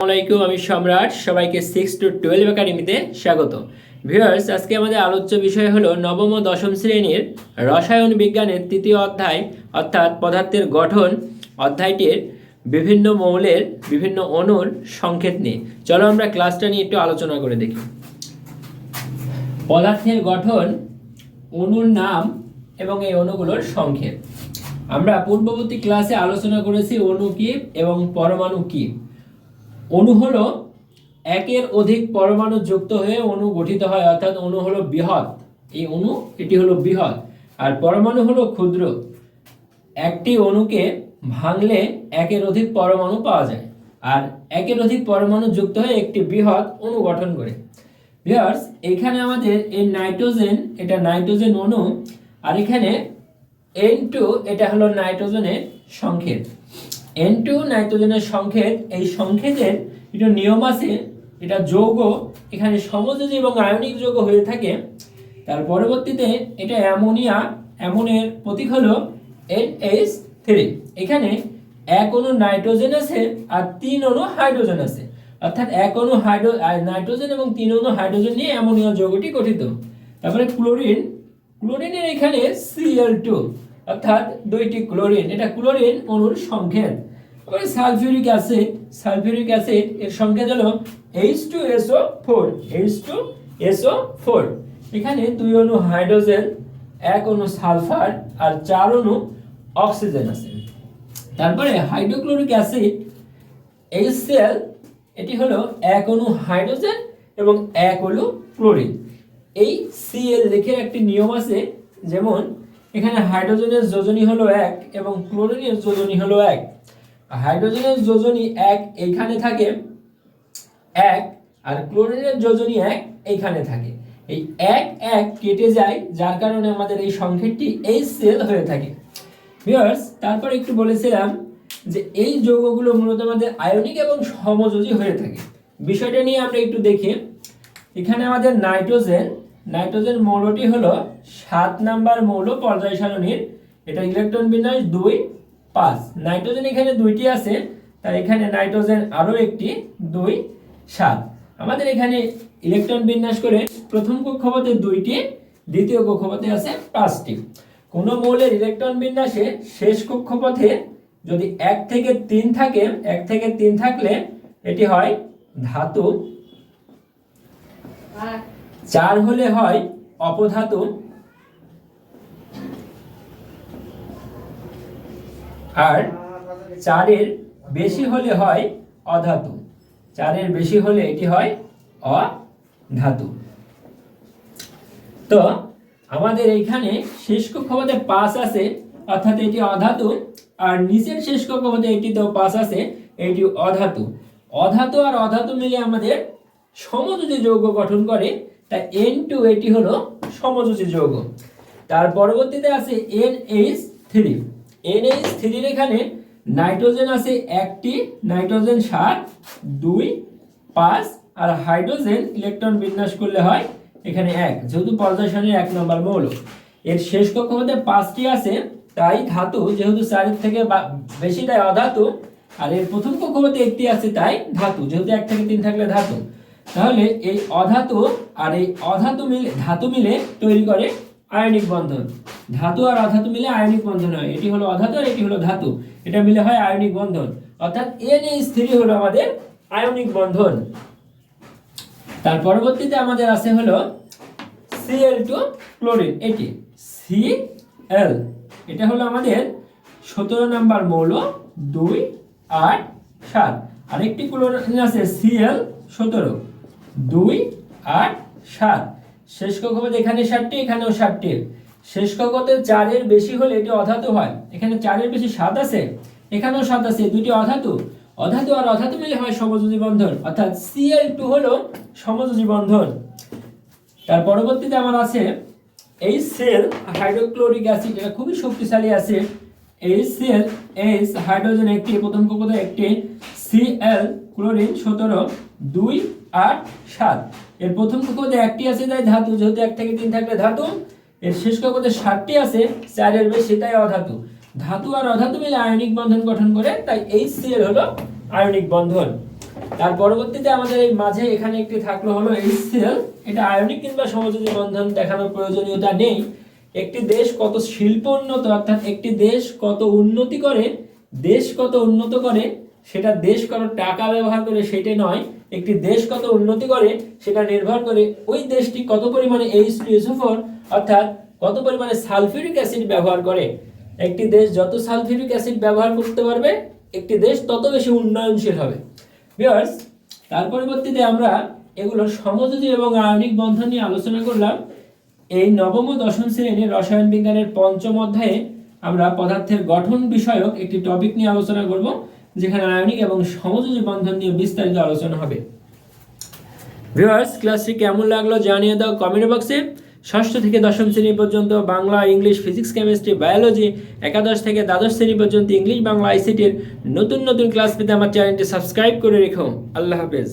আসসালামাইকুম আমি সম্রাট। সবাইকে সিক্স টু টুয়েলভ একাডেমিতে স্বাগত। ভিউয়ার্স আজকে আমাদের আলোচ্য বিষয় হলো নবম ও দশম শ্রেণির রসায়ন বিজ্ঞানের তৃতীয় অধ্যায়, অর্থাৎ পদার্থের গঠন, অধ্যায়টির বিভিন্ন মৌলের বিভিন্ন অণুর সংকেত নিয়ে। চলো আমরা ক্লাসটা নিয়ে একটু আলোচনা করে দেখি। পদার্থের গঠন, অণুর নাম এবং এই অণুগুলোর সংকেত। আমরা পূর্ববর্তী ক্লাসে আলোচনা করেছি অণু কি এবং পরমাণু কি। অণু হলো একের অধিক পরমাণু যুক্ত হয়ে অণু গঠিত হয়, অর্থাৎ অণু হলো বৃহৎ। এই অণু এটি হলো বৃহৎ। আর পরমাণু হলো ক্ষুদ্র। একটি অণুকে ভাঙলে একের অধিক পরমাণু পাওয়া যায়। আর একের অধিক পরমাণু যুক্ত হয়ে একটি বৃহৎ অণু গঠন করে। ভিউয়ার্স এখানে আমাদের এই নাইট্রোজেন, এটা নাইট্রোজেন অণু আর এখানে এন টু এটা হলো নাইট্রোজেনের সংকেত। এন টু নাইট্রোজেনের সংকেত, এই সংকেতের এটা নিয়ম আছে, এটা যৌগ, এখানে সমযোজী এবং আয়নিক যৌগ হয়ে থাকে। তার পরবর্তীতে এটা অ্যামোনিয়া অ্যামোনের প্রতীক হলো এন এইচ থ্রি এখানে এক অণু নাইট্রোজেন আছে আর তিন অণু হাইড্রোজেন আছে। অর্থাৎ এক অণু হাইড্রো নাইট্রোজেন এবং তিন অণু হাইড্রোজেন নিয়ে অ্যামোনিয়া যৌগটি গঠিত। তারপরে ক্লোরিন, ক্লোরিনের এখানে সিএল টু অর্থাৎ দুইটি ক্লোরিন, এটা ক্লোরিন অণুর সংকেত। তারপরে সালফিউরিক অ্যাসিড সালফিউরিক অ্যাসিড এর সংকেত হলো H two SO four H two SO four এখানে দুই অণু হাইড্রোজেন, এক অণু সালফার আর চার অণু অক্সিজেন আছে। তারপরে হাইড্রোক্লোরিক অ্যাসিড এইচসিএল এটি হলো এক অণু হাইড্রোজেন এবং এক অণু ক্লোরিন। এই সিএল লেখের একটি নিয়ম আছে, যেমন এখানে হাইড্রোজেনের যোজনী হলো এক এবং ক্লোরিনের যোজনী হলো এক। হাইড্রোজেনের যোজনী এক এইখানে থাকে, এক, আর ক্লোরিনের যোজনী এক এইখানে থাকে। এই এক এক কেটে যায়, যার কারণে আমাদের এই সংকেতটি এই সেল হয়ে থাকে। ভিউয়ার্স, তারপর একটু বলেছিলাম যে এই যৌগগুলো মূলত আমাদের আয়নিক এবং সমযোজী হয়ে থাকে। বিষয়টা নিয়ে আমরা একটু দেখি। এখানে আমাদের নাইট্রোজেন নাইট্রোজেন মৌলটি হলো সাত নাম্বার মৌল পর্যায় সারণীর এটা ইলেকট্রন বিন্যাস দুই পাঁচ। নাইট্রোজেন এখানে দুইটি আছে তাই এখানে নাইট্রোজেন আরও একটি দুই সাত। আমাদের এখানে ইলেকট্রন বিন্যাস করে প্রথম কক্ষপথে দুইটি দ্বিতীয় কক্ষপথে আছে পাঁচটি। কোন মৌলের ইলেকট্রন বিন্যাসে শেষ কক্ষপথে যদি এক থেকে তিন থাকে এক থেকে তিন থাকলে এটি হয় ধাতু। চার হলে হয় অপধাতু। আর চারের বেশি হলে হয় অধাতু। চারের বেশি হলে এটি হয় অধাতু। তো আমাদের এইখানে শেষ কক্ষপথে পাঁচ আছে, অর্থাৎ এটি অধাতু, আর নিচের শেষ কক্ষপথে এটিতেও পাঁচ আছে, এটি অধাতু। অধাতু আর অধাতু মিলে আমাদের সমযোজী যৌগ গঠন করে, তাই এন টু এটি হলো সমযোজী যৌগ। তার পরবর্তীতে আছে N H three N H থ্রির এখানে নাইট্রোজেন আছে একটি, নাইট্রোজেন সাত, দুই, পাঁচ, আর হাইড্রোজেন ইলেকট্রন বিন্যাস করলে হয় এখানে এক। যেহেতু পর্যায় এক নম্বর মৌল। এর শেষ কক্ষপথে পাঁচটি আছে, তাই ধাতু যেহেতু চারের থেকে বেশি তাই অধাতু, আর এর প্রথম কক্ষপথে একটি আছে, তাই ধাতু। যেহেতু এক থেকে তিন থাকলে ধাতু। তাহলে এই অধাতু আর এই অধাতু মিলে ধাতু মিলে তৈরি করে আয়নিক বন্ধন। ধাতু আর অধাতু মিলে আয়নিক বন্ধন হয়। এটি হলো অধাতু আর এটি হলো ধাতু। এটা মিলে হয় আয়নিক বন্ধন। অর্থাৎ এন এইচ থ্রি হলো আমাদের আয়নিক বন্ধন। তার পরবর্তীতে আমাদের আছে হলো সিএল টু ক্লোরিন এটি সিএল এটা হলো আমাদের সতেরো নাম্বার মৌল দুই আট সাত। আরেকটি ক্লোরিন আছে সিএল সতেরো। দুই আট সাত। শেষ কক্ষপথ এখানে ষাটটি এখানেও ষাটটি শেষ কক্ষপথে চারের বেশি হলে এটি অধাতু হয়। এখানে চারের বেশি সাত আছে, এখানেও সাত আছে, দুটি অধাতু। অধাতু আর অধাতু মিলে হয় সমযোজী বন্ধন, অর্থাৎ সিএল টু হলো সমযোজী বন্ধন। তার পরবর্তীতে আমার আছে এই সেল হাইড্রোক্লোরিক অ্যাসিড এটা খুবই শক্তিশালী অ্যাসিড এই সেল এইচ হাইড্রোজেন একটি, প্রথম কক্ষপথে একটি। সিএল ক্লোরিন সতেরো, দুই, আট, সাত। এর প্রথম কক্ষপথে একটি আছে, তাই ধাতু, যেহেতু এক থেকে তিন থাকলে ধাতু। এর শেষ কক্ষপথে ষাটটি আছে চারের বেশি, তাই অধাতু। ধাতু আর অধাতু মিলে আয়নিক বন্ধন গঠন করে, তাই এই সিএল হলো আয়নিক বন্ধন। তার পরবর্তীতে আমাদের এই মাঝে এখানে একটি থাকল হলো এইচসিএল এটা আয়নিক কিংবা সমযোজী বন্ধন, দেখানোর প্রয়োজনীয়তা নেই। একটি দেশ কত শিল্প উন্নত, অর্থাৎ একটি দেশ কত উন্নতি করে, দেশ কত উন্নত করে, সেটা দেশ কত টাকা ব্যবহার করে সেটা নয়। একটি দেশ কত উন্নতি করে, সেটা নির্ভর করে ওই দেশটি কত পরিমাণে এইচ টু অর্থাৎ কত পরিমাণে সালফিউরিক অ্যাসিড ব্যবহার করে। একটি দেশ যত সালফিউরিক অ্যাসিড ব্যবহার করতে পারবে, একটি দেশ তত বেশি উন্নয়নশীল হবে। ভিউয়ার্স তার পরিবর্তীতে আমরা এগুলোর সমযোজী এবং আয়নিক বন্ধন নিয়ে আলোচনা করলাম। এই নবম ও দশম শ্রেণির রসায়ন বিজ্ঞানের পঞ্চম অধ্যায়ে আমরা পদার্থের গঠন বিষয়ক একটি টপিক নিয়ে আলোচনা করব। যেখানে আয়নিক এবং সমযোজী বন্ধন নিয়ে বিস্তারিত আলোচনা হবে। ভিউয়ার্স ক্লাসটি কেমন লাগল জানিয়ে দাও কমেন্ট বক্সে ষষ্ঠ থেকে দশম শ্রেণি পর্যন্ত Bangla, English physics chemistry biology একাদশ থেকে দ্বাদশ শ্রেণি পর্যন্ত ইংলিশ, বাংলা আইসিটির নতুন নতুন ক্লাস পেতে আমার চ্যানেলটি সাবস্ক্রাইব করে রেখো। আল্লাহ হাফেজ।